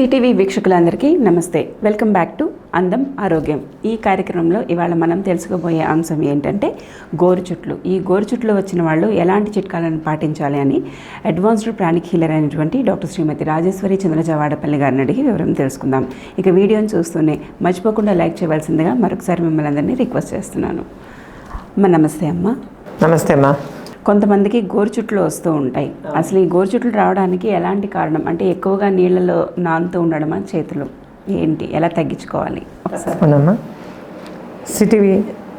CTV వీక్షకులందరికీ నమస్తే. Welcome back to అందం ఆరోగ్యం. ఈ కార్యక్రమంలో ఇవాళ మనం తెలుసుకోబోయే అంశం ఏంటంటే గోరుచుట్లు ఈ గోరుచుట్లు వచ్చిన వాళ్ళు ఎలాంటి చిట్కాలను పాటించాలి అని అడ్వాన్స్డ్ ప్రాణిక్ హీలర్ అయినటువంటి డాక్టర్ శ్రీమతి రాజేశ్వరి చంద్రజవాడపల్లి గారిని అడిగి వివరం తెలుసుకుందాం. ఇక వీడియోని చూస్తూనే మర్చిపోకుండా లైక్ చేయవలసిందిగా మరొకసారి మిమ్మల్ని అందరినీ రిక్వెస్ట్ చేస్తున్నాను. అమ్మ నమస్తే అమ్మ. నమస్తే అమ్మా. కొంతమందికి గోరుచుట్లు వస్తూ ఉంటాయి. అసలు ఈ గోరుచుట్లు రావడానికి ఎలాంటి కారణం? అంటే ఎక్కువగా నీళ్ళలో నానుతూ ఉండడమా? చేతులు ఏంటి? ఎలా తగ్గించుకోవాలి? అవునమ్మా సిటీవీ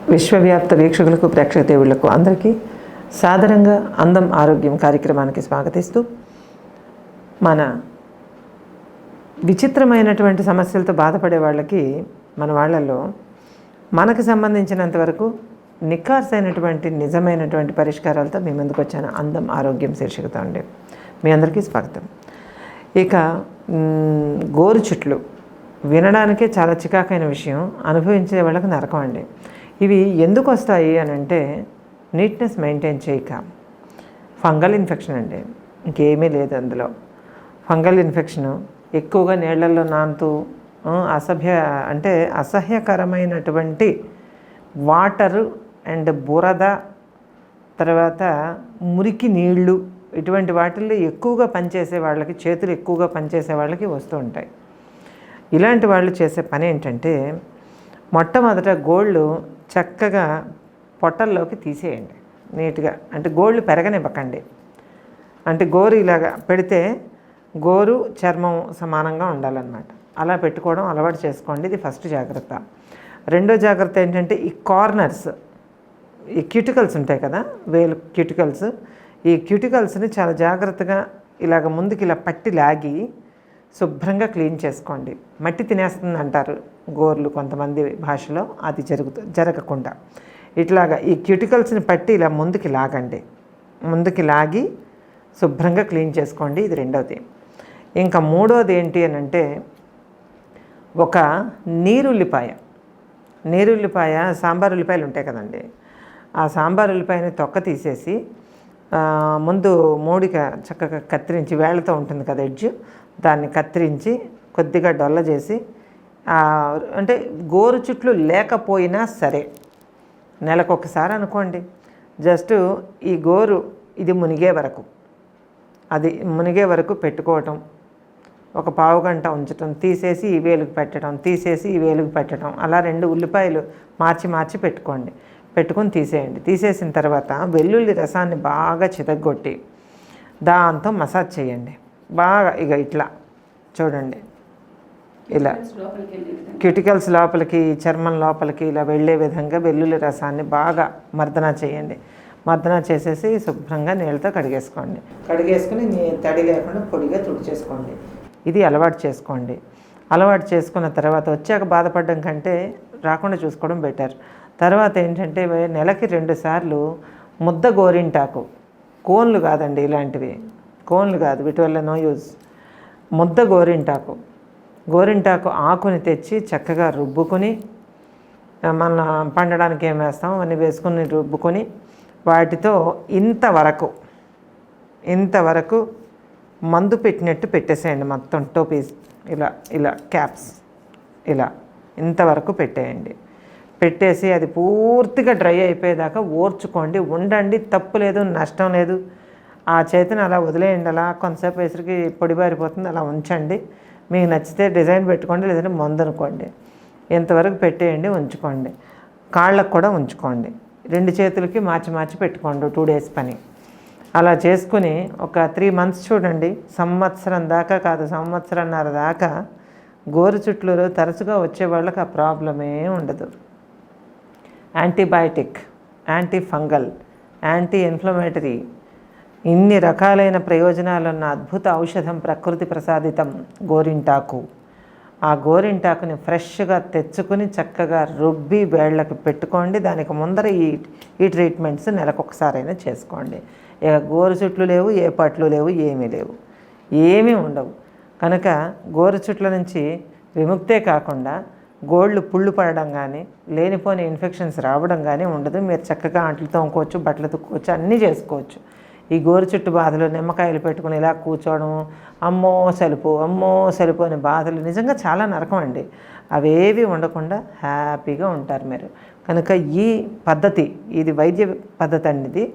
విశ్వవ్యాప్త వీక్షకులకు ప్రేక్షక దేవుళ్ళకు అందరికీ సాదరంగా అందం ఆరోగ్యం కార్యక్రమానికి స్వాగతిస్తూ మన విచిత్రమైనటువంటి సమస్యలతో బాధపడే వాళ్ళకి మన వాళ్ళల్లో మనకు సంబంధించినంత వరకు నిఖార్సైనటువంటి నిజమైనటువంటి పరిష్కారాలతో మీ ముందుకు వచ్చాను. అందం ఆరోగ్యం శీర్షికతో అండి. మీ అందరికీ స్వాగతం. ఇక గోరు చుట్లు. వినడానికే చాలా చికాకైన విషయం అనుభవించే వాళ్ళకి నరకం అండి. ఇవి ఎందుకు వస్తాయి అని అంటే నీట్నెస్ మెయింటైన్ చేయక. ఫంగల్ ఇన్ఫెక్షన్ అండి. ఇంకేమీ లేదు అందులో. ఫంగల్ ఇన్ఫెక్షన్ ఎక్కువగా నీళ్ళలో నానుతూ అసభ్య అంటే అసహ్యకరమైనటువంటి వాటరు అండ్ బురద తర్వాత మురికి నీళ్ళు ఇటువంటి వాటిల్లో ఎక్కువగా పనిచేసే వాళ్ళకి చేతులు ఎక్కువగా పనిచేసే వాళ్ళకి వస్తూ ఉంటాయి. ఇలాంటి వాళ్ళు చేసే పని ఏంటంటే మొట్టమొదట గోళ్ళు చక్కగా పొట్టల్లోకి తీసేయండి నీట్గా. అంటే గోళ్ళు పెరగనివ్వకండి. అంటే గోరు ఇలాగా పెడితే గోరు చర్మం సమానంగా ఉండాలన్నమాట. అలా పెట్టుకోవడం అలవాటు చేసుకోండి ఇది ఫస్ట్ జాగ్రత్త. రెండో జాగ్రత్త ఏంటంటే ఈ కార్నర్స్ ఈ క్యూటికల్స్ ఉంటాయి కదా వేలు క్యూటికల్స్. ఈ క్యూటికల్స్ని చాలా జాగ్రత్తగా ఇలాగ ముందుకు ఇలా పట్టి లాగి శుభ్రంగా క్లీన్ చేసుకోండి. మట్టి తినేస్తుంది అంటారు గోర్లు కొంతమంది భాషలో అది జరుగుతు జరగకుండా. ఇట్లాగా ఈ క్యూటికల్స్ని పట్టి ఇలా ముందుకి లాగండి. ముందుకి లాగి శుభ్రంగా క్లీన్ చేసుకోండి. ఇది రెండవది ఇంకా మూడోది ఏంటి అని అంటే ఒక నీరుల్లిపాయ. నీరుల్లిపాయ సాంబార్ ఉల్లిపాయలు ఉంటాయి కదండి. ఆ సాంబార్ ఉల్లిపాయని తొక్క తీసేసి ముందు మూడిక చక్కగా కత్తిరించి వేళ్ళతో ఉంటుంది కదా ఎడ్జ్ దాన్ని కత్తిరించి కొద్దిగా డొల్ల చేసి అంటే గోరు చుట్లు లేకపోయినా సరే నెలకొకసారి అనుకోండి జస్ట్ ఈ గోరు ఇది మునిగే వరకు అది మునిగే వరకు పెట్టుకోవటం ఒక పావు గంట ఉంచటం తీసేసి ఈ వేలుకు పెట్టడం తీసేసి ఈ వేలుకు పెట్టడం అలా రెండు ఉల్లిపాయలు మార్చి మార్చి పెట్టుకోండి. పెట్టుకొని తీసేయండి. తీసేసిన తర్వాత వెల్లుల్లి రసాన్ని బాగా చితగ్గొట్టి దాంతో మసాజ్ చేయండి. బాగా ఇక ఇట్లా చూడండి. ఇలా క్యూటికల్స్ లోపలికి చర్మం లోపలికి ఇలా వెళ్ళే విధంగా వెల్లుల్లి రసాన్ని బాగా మర్దన చేయండి. మర్దన చేసేసి శుభ్రంగా నీళ్ళతో కడిగేసుకోండి. కడిగేసుకుని తడి లేకుండా పొడిగా తుడిచేసుకోండి. ఇది అలవాటు చేసుకోండి. అలవాటు చేసుకున్న తర్వాత వచ్చాక బాధపడడం కంటే రాకుండా చూసుకోవడం బెటర్. తర్వాత ఏంటంటే నెలకి రెండుసార్లు ముద్ద గోరింటాకు. కోన్లు కాదండి ఇలాంటివి. కోన్లు కాదు వీటి వల్ల నో యూజ్ ముద్ద గోరింటాకు. గోరింటాకు ఆకుని తెచ్చి చక్కగా రుబ్బుకొని మన పండడానికి ఏం వేస్తాం? అవన్నీ వేసుకుని రుబ్బుకొని వాటితో ఇంతవరకు ఇంతవరకు మందు పెట్టినట్టు పెట్టేసేయండి మొత్తం టోపీస్ ఇలా ఇలా క్యాప్స్. ఇలా ఇంతవరకు పెట్టేయండి. పెట్టేసి అది పూర్తిగా డ్రై అయిపోయేదాకా ఓర్చుకోండి ఉండండి తప్పు లేదు నష్టం లేదు. ఆ చేతిని అలా వదిలేయండి అలా కొంతసేపు వేసరికి పొడిబారిపోతుంది అలా ఉంచండి. మీకు నచ్చితే డిజైన్ పెట్టుకోండి లేదంటే మందు అనుకోండి. ఇంతవరకు పెట్టేయండి ఉంచుకోండి. కాళ్ళకు కూడా ఉంచుకోండి. రెండు చేతులకి మార్చి మార్చి పెట్టుకోండి టూ డేస్ పని. అలా చేసుకుని ఒక త్రీ మంత్స్ చూడండి సంవత్సరం దాకా కాదు సంవత్సరంన్నర దాకా గోరు చుట్టూరు తరచుగా వచ్చే వాళ్ళకి ఆ ప్రాబ్లమే ఉండదు. Antibiotic anti fungal anti inflammatory ఇన్ని రకాలైన ప్రయోజనాలున్న అద్భుత ఔషధం ప్రకృతి ప్రసాదితం గోరింటాకు. ఆ గోరింటాకుని ఫ్రెష్గా తెచ్చుకుని చక్కగా రుబ్బి వేళ్ళకి పెట్టుకోండి. దానికి ముందర ఈ ఈ ట్రీట్మెంట్స్ నెలకొకసారైనా చేసుకోండి. ఇక గోరు చుట్లు లేవు ఏ పట్లు లేవు ఏమీ లేవు. ఏమీ ఉండవు. కనుక గోరు చుట్ల నుంచి విముక్తే కాకుండా గోళ్ళు పుళ్ళు పడడం కానీ లేనిపోని ఇన్ఫెక్షన్స్ రావడం కానీ ఉండదు. మీరు చక్కగా అంట్లు తోముకోవచ్చు బట్టలు తుక్కోవచ్చు అన్నీ చేసుకోవచ్చు. ఈ గోరు చుట్టు బాధలు నిమ్మకాయలు పెట్టుకుని ఇలా కూర్చోవడం అమ్మో సలుపు అమ్మో సలుపు అనే బాధలు నిజంగా చాలా నరకం అండి. అవేవి ఉండకుండా హ్యాపీగా ఉంటారు మీరు. కనుక ఈ పద్ధతి ఇది వైద్య పద్ధతి అండి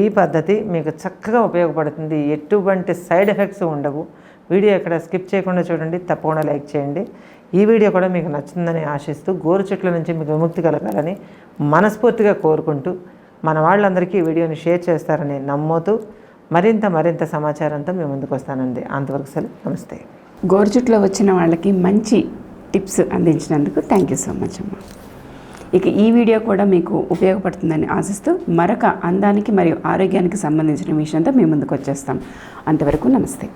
ఈ పద్ధతి మీకు చక్కగా ఉపయోగపడుతుంది. ఎటువంటి సైడ్ ఎఫెక్ట్స్ ఉండవు. వీడియో ఎక్కడ స్కిప్ చేయకుండా చూడండి. తప్పకుండా లైక్ చేయండి. ఈ వీడియో కూడా మీకు నచ్చిందని ఆశిస్తూ గోరు చెట్ల నుంచి మీకు విముక్తి కలగాలని మనస్ఫూర్తిగా కోరుకుంటూ మన వాళ్ళందరికీ ఈ వీడియోని షేర్ చేస్తారని నమ్ముతూ మరింత మరింత సమాచారంతో మేము ముందుకు వస్తానండి. అంతవరకు సెలవు. నమస్తే. గోరుచుట్లో వచ్చిన వాళ్ళకి మంచి టిప్స్ అందించినందుకు థ్యాంక్ యూ సో మచ్ అమ్మ. ఇక ఈ వీడియో కూడా మీకు ఉపయోగపడుతుందని ఆశిస్తూ మరొక అందానికి మరియు ఆరోగ్యానికి సంబంధించిన విషయంతో మేము ముందుకు వచ్చేస్తాం. అంతవరకు నమస్తే.